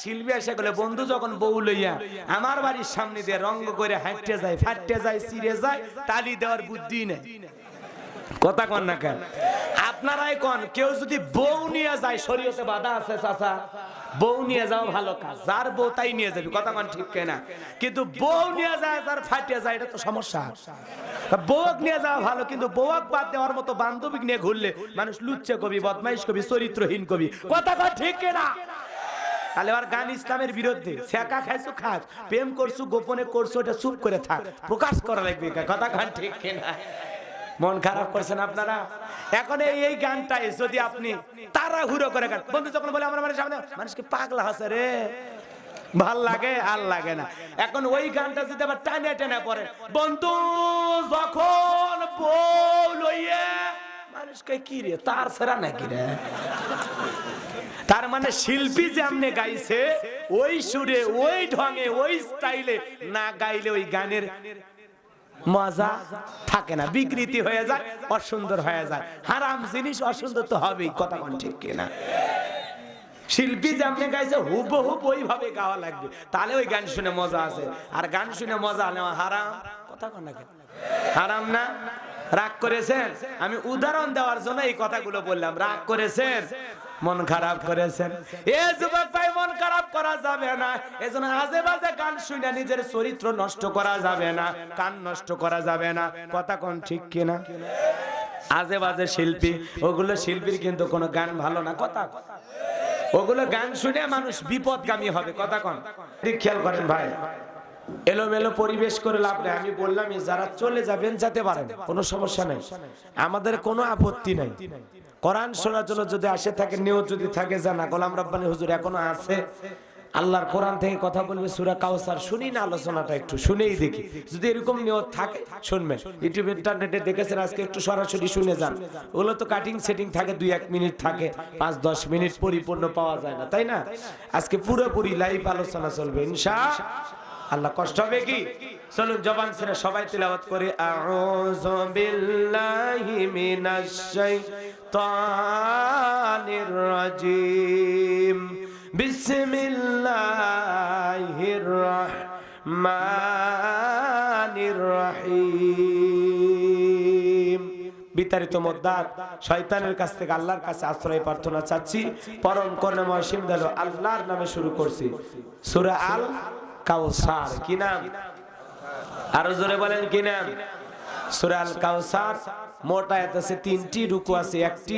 শিল্পী এসে গেলে বন্ধু যখন বউ লইয়া আমার বাড়ির সামনে দিয়ে রঙ্গ করে হাঁটতে যায়, ফাটতে যায় সিরে যায়, তালি দেওয়ার বুদ্ধি নেই। কথা কন না কেন? আপনারাই কন, কেউ যদি বউ নিয়ে যায়, শরীয়তে বাধা আছে চাচা। বউ নিয়ে যাও ভালো কাজ, যার বউ তাই নিয়ে যাবি, কথা কন ঠিক কেনা? কিন্তু বউ নিয়ে যায়, যার ফাটিয়ে যায়, এটা তো সমস্যা। বউক নিয়ে যাওয়া ভালো, কিন্তু বউক বাদ দেওয়ার মতো বান্ধবী নিয়ে ঘুরলে মানুষ লুচ্ছে কবি, বদমাইশ কবি, চরিত্রহীন কবি। কথা কন ঠিক কেনা? তাহলে আর গান ইসলামের বিরুদ্ধে। শেখা খাইছো, খাস। প্রেম করছ, গোপনে করছ, এটা চুপ করে থাক। প্রকাশ করা লাগবে কথা খান ঠিক কেনা? মন খারাপ করছেন আপনারা? এখন এই এই গানটাই যদি আপনি তারা হুড়ো করে গান বন্ধু যখন বলে আমার মানে সামনে, মানুষকে পাগলা হাসে রে? ভালো লাগে, আর লাগে না। এখন ওই গানটা যদি আবার টানে টানে পড়ে, বন্ধু যখন বউ লইয়ে মানুষকে কি রে? তার সেরা নাকি রে? তার মানে শিল্পী যে গাইছে, ওই সুরে, ওই ঢঙে, ওই স্টাইলে না গাইলে ওই গানের মজা থাকে না, বিকৃতি হয়ে যায়, অসুন্দর হয়ে যায়। হারাম জিনিস, অসুন্দর তো হবেই, কথা কোন ঠিক কিনা? শিল্পী যেমনি গাইছে হুবহুব ওইভাবে গাওয়া লাগবে। তাহলে ওই গান শুনে মজা আছে। আর গান শুনে মজা নেওয়া হারাম, কথা কোন না হারাম না? রাগ করেছেন? আমি উদাহরণ দেওয়ার জন্য এই কথাগুলো বললাম। রাগ করেছেন? মন খারাপ করেছেন? এ যুবক ভাই, মন খারাপ করা যাবে না। এজন্য আজে বাজে গান শুনে নিজের চরিত্র নষ্ট করা যাবে না, কান নষ্ট করা যাবে না। কথা কোন ঠিক কিনা? আজে বাজে শিল্পী, ওগুলো শিল্পীর কিন্তু কোনো গান ভালো না। কথা ওগুলো গান শুনে মানুষ বিপদগামী হবে। কথা কন? ঠিক খেয়াল করেন ভাই। এলোমেলো পরিবেশ করে লাভ নেই। আমি বললাম যারা চলে যাবেন, যেতে পারেন। কোনো সমস্যা নেই। আমাদের কোনো আপত্তি নাই। কোরআন শোনার জন্য যদি আসে থাকে, নিয়ত যদি থাকে জানা গোলাম রব্বানি হুজুর, এখনও আছে। আল্লাহর কোরআন থেকে কথা বলবে সুরা কাউসার শুনি না আলোচনাটা একটু, শুনেই দেখি। যদি এরকম নিয়ত থাকে, শুনবেন। ইউটিউব, ইন্টারনেটে দেখেছেন, আজকে একটু সরাসরি শুনে যান। ওগুলো তো কাটিং সেটিং থাকে, দুই এক মিনিট থাকে, পাঁচ, দশ মিনিট পরিপূর্ণ পাওয়া যায় না, তাই না? আজকে পুরোপুরি লাইভ আলোচনা চলবে, ইনশা আল্লাহ কষ্ট হবে কি? চলুন জবান ছেড়ে সবাই তিলাওয়াত করে। আউযু বিল্লাহি মিনাশ শাইতানির রাজিম। বিসমিল্লাহির রহমানির রহিম। বিতাড়িত মদ্দাত, শয়তানের কাছ থেকে আল্লাহর কাছে আশ্রয় প্রার্থনা চাচ্ছি। পরম করুণাময় সিম দল আল্লাহর নামে শুরু করছি। সূরা আল কাউসার, কি নাম? আরও জোরে বলেন, কি নাম? সূরা আল কাউসার তিনটি, রুকু আছে একটি।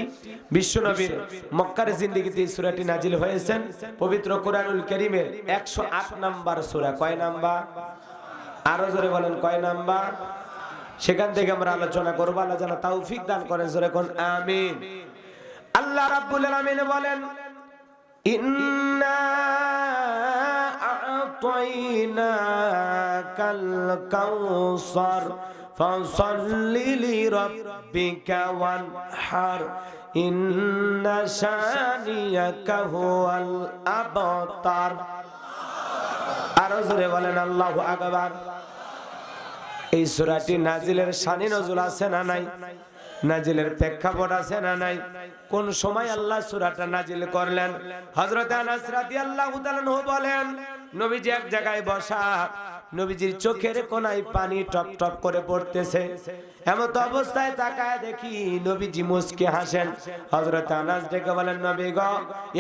মক্কার জিন্দেগিতে সূরাটি নাজিল হয়েছেন, পবিত্র কোরআনুল কারীমের 108 নাম্বার সূরা। কয় নাম্বার? আরও জোরে বলেন, কয় নাম্বার? সেখান থেকে আমরা আলোচনা করব, আল্লাহ যেন তৌফিক দান করেন, জোরে কোন, আমিন। আল্লাহ রাব্বুল বলেন, ইন্না ইন্না শানিয়াকা হুয়াল আবতার আরও জোরে বলেন আকবার। এই সূরাটি নাজিলের শানি নজুল আছে না নাই? নাজিলের প্রেক্ষাপট আছে না নাই? কোন সময় আল্লাহ সূরাটা নাজিল করলেন? হযরত আনাস রাদিয়াল্লাহু তাআলা বলেন নবীজি এক জায়গায় বসা, নবীজির চোখের কোনায় পানি টপ টপ করে পড়তেছে। এমত অবস্থায় তাকায় দেখি নবীজি মুস্কে হাসেন। হযরত আনাস ডেকে বলেন, নবী গো,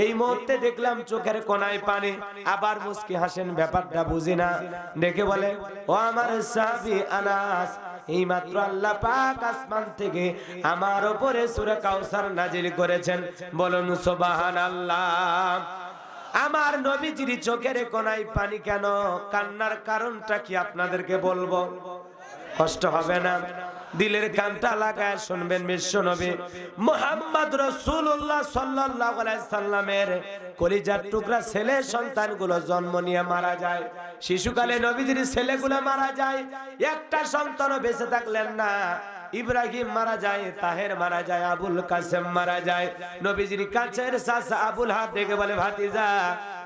এই মুহূর্তে দেখলাম চোখের কোনায় পানি, আবার মুস্কে হাসেন, ব্যাপারটা বুঝি না। ডেকে বলে, ও আমার সাহাবী আনাস, এই মাত্র আল্লাহ পাক আসমান থেকে আমার উপরে সূরা কাউসার নাজিল করেছেন। বলুন সুবহানাল্লাহ। আমার নবীজির চোখের কোনায় পানি কেন? কান্নার কারণটা কি আপনাদেরকে বলব? কষ্ট হবে না। দিলের কানটা লাগায় শুনবেন বিশ্ব নবী। মোহাম্মদ রসুল্লাহ সাল্লামের কলিজার টুকরা ছেলে সন্তানগুলো জন্ম নিয়ে মারা যায়। শিশুকালে নবীজির ছেলেগুলো মারা যায়। একটা সন্তানও বেঁচে থাকলেন না। ইব্রাহিম মারা যায়, তাহের মারা যায়, আবুল কাসেম মারা যায়। নবীজির কাছের আবুল হাত দেখে বলে, ভাতিজা,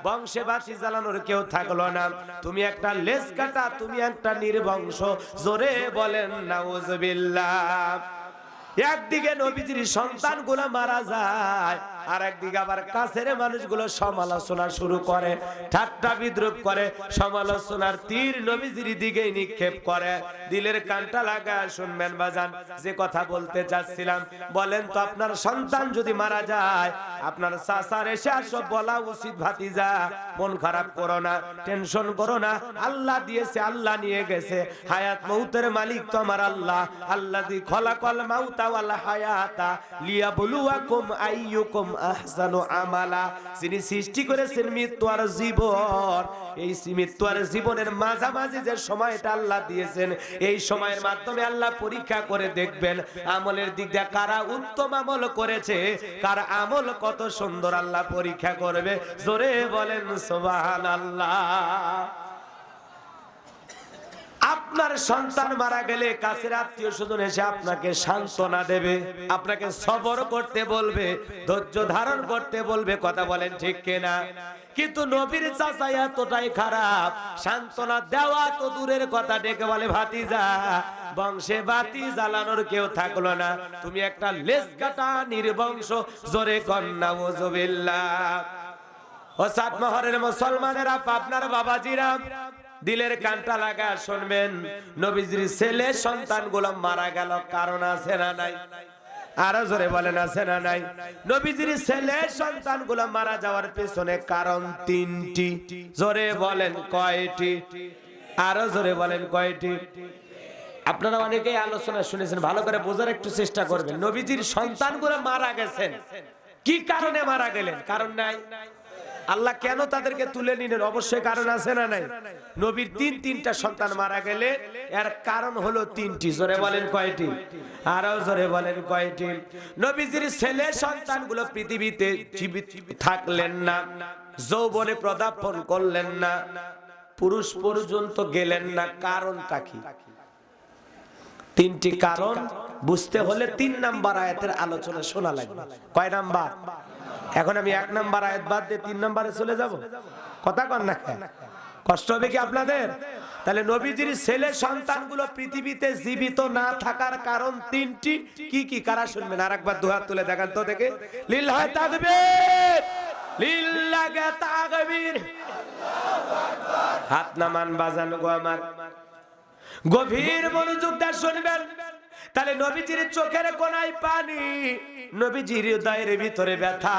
বংশে বাসি জ্বালানোর কেউ থাকল না। তুমি একটা লেস কাটা তুমি একটা নির্বংশ। জোরে বলেন, নাউজুবিল্লাহ। একদিকে নবীজির সন্তানগুলো মারা যায় আর একদিকে আবার কাছের মানুষগুলো সমালোচনা শুরু করে, ঠাট্টা বিদ্রুপ করে, সমালোচনার তীর নবীজির দিকে নিক্ষেপ করে। দিলের কানটা লাগা শুনবেন বাজান, যে কথা বলতে চাচ্ছিলাম, বলেন তো আপনার সন্তান যদি মারা যায়, আপনার চাচার এসে আসো, বলা উচিত ভাতিজা, মন খারাপ করো না, টেনশন করো না, আল্লাহ দিয়েছে, আল্লাহ নিয়ে গেছে, হায়াত মৌতের মালিক তো আমার আল্লাহ আল্লাহ দি খলাকল মাউতা এই মৃত্যু আল্লাহ মাধ্যমে আল্লাহ পরীক্ষা করে দেখবেন আমলের দিক দিয়ে কারা উত্তম আমল করেছে, কার আমল কত সুন্দর আল্লাহ পরীক্ষা করবে। জোরে বলেন সোবাহান আল্লাহ আপনার সন্তান মারা গেলে কাছের আত্মীয় স্বজন এসে আপনাকে সান্ত্বনা দেবে, আপনাকে সবর করতে বলবে, ধৈর্য ধারণ করতে বলবে, কথা বলেন ঠিক কিনা? কিন্তু নবীর চাচা এতটাই খারাপ, সান্ত্বনা দেওয়া তো দূরের কথা, ডেকে বলে, ভাতিজা, বংশে বাতি জ্বালানোর কেউ থাকল না। তুমি একটা লেস কাটা নির্বংশ, জোরে কন্যা ওজবিল্লা ও সাত মহরের মুসলমানেরা আপনার বাবাজিরা দিলের কানটা লাগা, শুনবেন। নবীজির ছেলে সন্তানগুলো মারা গেল, কারণ আছে না নাই? আরও জোরে বলেন, আছে না নাই? নবীজির ছেলে সন্তানগুলো মারা যাওয়ার পেছনে কারণ তিনটি। জোরে বলেন, কয়টি? আরও জোরে বলেন, কয়টি? আপনারা অনেকেই আলোচনা শুনেছেন, ভালো করে বোঝার একটু চেষ্টা করবেন। নবীজির সন্তান সন্তানগুলো মারা গেছেন। কি কারণে মারা গেলেন? কারণ নাই? আল্লাহ কেন তাদেরকে তুলে নিলেন? অবশ্যই কারণ আছে না নাই? নবীর তিন, তিনটা সন্তান মারা গেলে এর কারণ হলো তিনটি। জোরে বলেন কয়টি? আরও জোরে বলেন কয়টি? নবীজির ছেলে সন্তানগুলো পৃথিবীতে জীবিত থাকলেন না, যৌবনে প্রদাপন করলেন না, পুরুষ পর্যন্ত গেলেন না। কারণটা কি? তিনটি কারণ বুঝতে হলে তিন নাম্বার আয়াতের আলোচনা শোনা লাগবে। কয় নাম্বার? এখন আমি এক নাম্বার আয়াত বাদ দিয়ে তিন নাম্বারে চলে যাব। কথা কন না কষ্ট হবে কি আপনাদের? তাহলে নবীজির ছেলে সন্তানগুলো পৃথিবীতে জীবিত না থাকার কারণ তিনটি কি কি? কারা শুনবেন? আর একবার দুহাত তুলে দেখান তো দেখে। লিল্লাহ তাকবীর! লিল্লাহ তাকবীর! হাত নামান বাজান গো আমার। গভীর মনোযোগ দিয়ে শুনবেন। তাহলে নবীজির চোখের কোনায় পানি, নবীজির হৃদয়ের ভিতরে ব্যথা।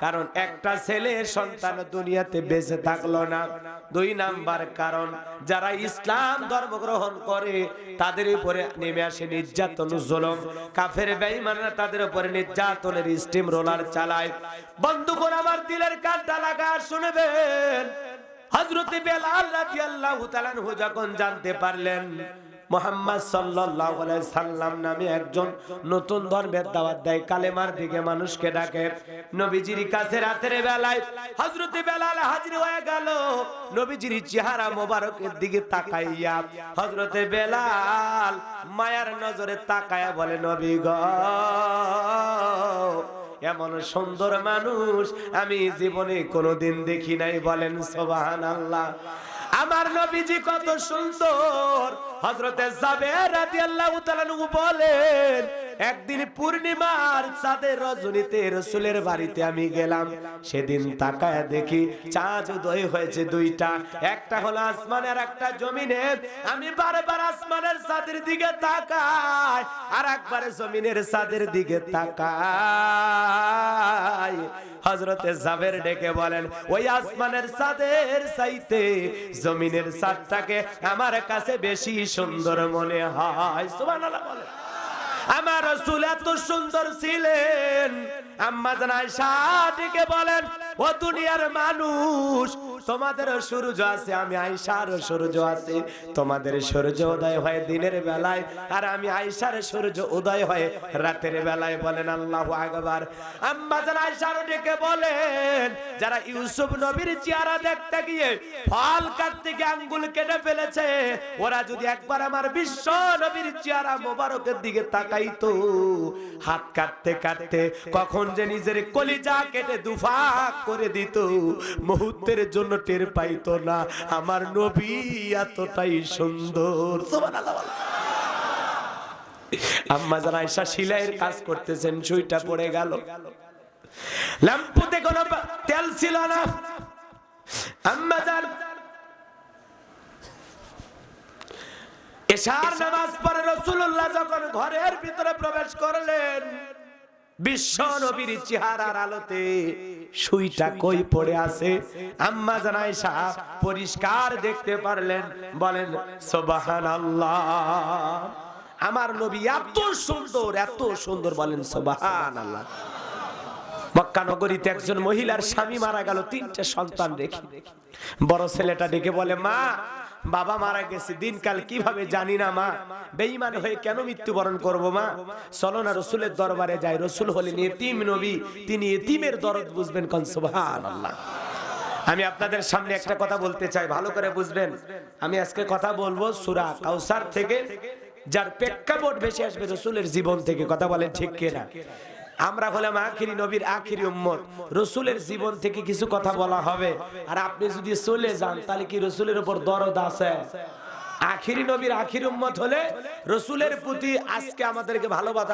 কারণ একটা ছেলে সন্তান দুনিয়াতে বেঁচে থাকল না। দুই নাম্বার কারণ, যারা ইসলাম ধর্ম গ্রহণ করে, তাদের উপরে নেমে আসে নির্যাতন, জুলুম। কাফের বেঈমানরা তাদের উপরে নির্যাতনের স্টিম রোলার চালায়। বন্ধুগণ, আমার দিলের কানটা লাগা, শুনবেন? হযরতে বেলাল রাদিয়াল্লাহু তাআলা যখন জানতে পারলেন মোহাম্মদ আলাইহি সাল্লাম নামে একজন নতুন ধর্মের দাওয়াত দেয়, কালেমার দিকে মানুষকে ডাকে। নবীজির কাছে রাতের বেলায় হযরতে বেলাল হাজির হয়ে গেল। নবীজির চেহারা মোবারকের দিকে তাকাইয়া হযরতে বেলাল মায়ার নজরে তাকায়া বলে, নবী গো, এমন সুন্দর মানুষ আমি জীবনে কোনোদিন দেখি নাই। বলেন সোবাহান আল্লাহ আমার নবীজি কত সুন্দর হজরতে জাবের রাদিয়াল্লাহু তাআলা বলেন, একদিন পূর্ণিমার চাঁদের রজনীতে রসুলের বাড়িতে আমি গেলাম। সেদিন তাকায় দেখি চাঁদ উদয় হয়েছে দুইটা। একটা হলো আসমানের একটা জমিনে আমি বারবার আসমানের চাঁদের দিকে তাকাই আর একবার জমিনের চাঁদের দিকে তাকাই। হজরতে জাবের ডেকে বলেন, ওই আসমানের চাঁদের চাইতে জমিনের চাঁদটাকে আমার কাছে বেশি সুন্দর মনে হয়। সুবহানাল্লাহ আমার রসুল এত সুন্দর ছিলেন। আম্মা জানায় সাদিকে বলেন, ও দুনিয়ার মানুষ তোমাদের সূর্য আছে, আমি আয়সার সূর্য আছে। তোমাদের সূর্য উদয় হয় দিনের বেলায়, আর আমি আয়সার সূর্য উদয় হয় রাতের বেলায়, বলেন আল্লাহু আকবার। আম্মা আয়সার ডেকে বলেন, যারা ইউসুফ নবীর চেহারা দেখতে গিয়ে ফল কাটতে গিয়ে আঙ্গুল কেটে ফেলেছে, ওরা যদি একবার আমার বিশ্ব নবীর চেহারা মোবারকের দিকে তাকাইতো, হাত কাটতে কাটতে কখন যে নিজের কলিজা কেটে দুফাক করে দিত। মুহূর্তের জন্য টের পাইতো না। আমার নবী এতটাই সুন্দর। আম্মা যারা আয়সা সিলাইয়ের কাজ করতেছেন, সুইটা পড়ে গেল। ল্যাম্পুতে কোনো তেল ছিল না। আম্মা জান এশার নামাজ পড়ে রসুল্লাহ যখন ঘরের ভিতরে প্রবেশ করলেন বিশ্ব নবীর চেহারার আলোতে সুইটা কই পড়ে আছে? আম্মা জানাই সাহ পরিষ্কার দেখতে পারলেন। বলেন সোবাহান আমার নবী এত সুন্দর এত সুন্দর বলেন সোবাহান আল্লাহ মক্কা নগরীতে একজন মহিলার স্বামী মারা গেল তিনটে সন্তান রেখে বড় ছেলেটা ডেকে বলে মা বাবা মারা গেছে, দিনকাল কীভাবে জানি না মা। বেঈমান হয়ে কেন মৃত্যুবরণ করব মা? চলো না রসুলের দরবারে যাই। রসুল হলেন এতিম নবী, তিনি এতিমের দরদ বুঝবেন কন, সুবহানাল্লাহ। আমি আপনাদের সামনে একটা কথা বলতে চাই, ভালো করে বুঝবেন। আমি আজকে কথা বলব সূরা কাউসার থেকে, যার প্রেক্ষাপট বেশি আসবে রসুলের জীবন থেকে। কথা বলেন ঠিক কিনা? আমরা হলাম আখিরি নবীর আখিরি উম্মত। রসুলের জীবন থেকে কিছু কথা বলা হবে। আর আপনি যদি চলে যান, তাহলে কি রসুলের উপর দরদ আছে? আখিরি নবীর আখির উম্মত হলে রসুলের প্রতি আজকে আমাদেরকে ভালোবাসা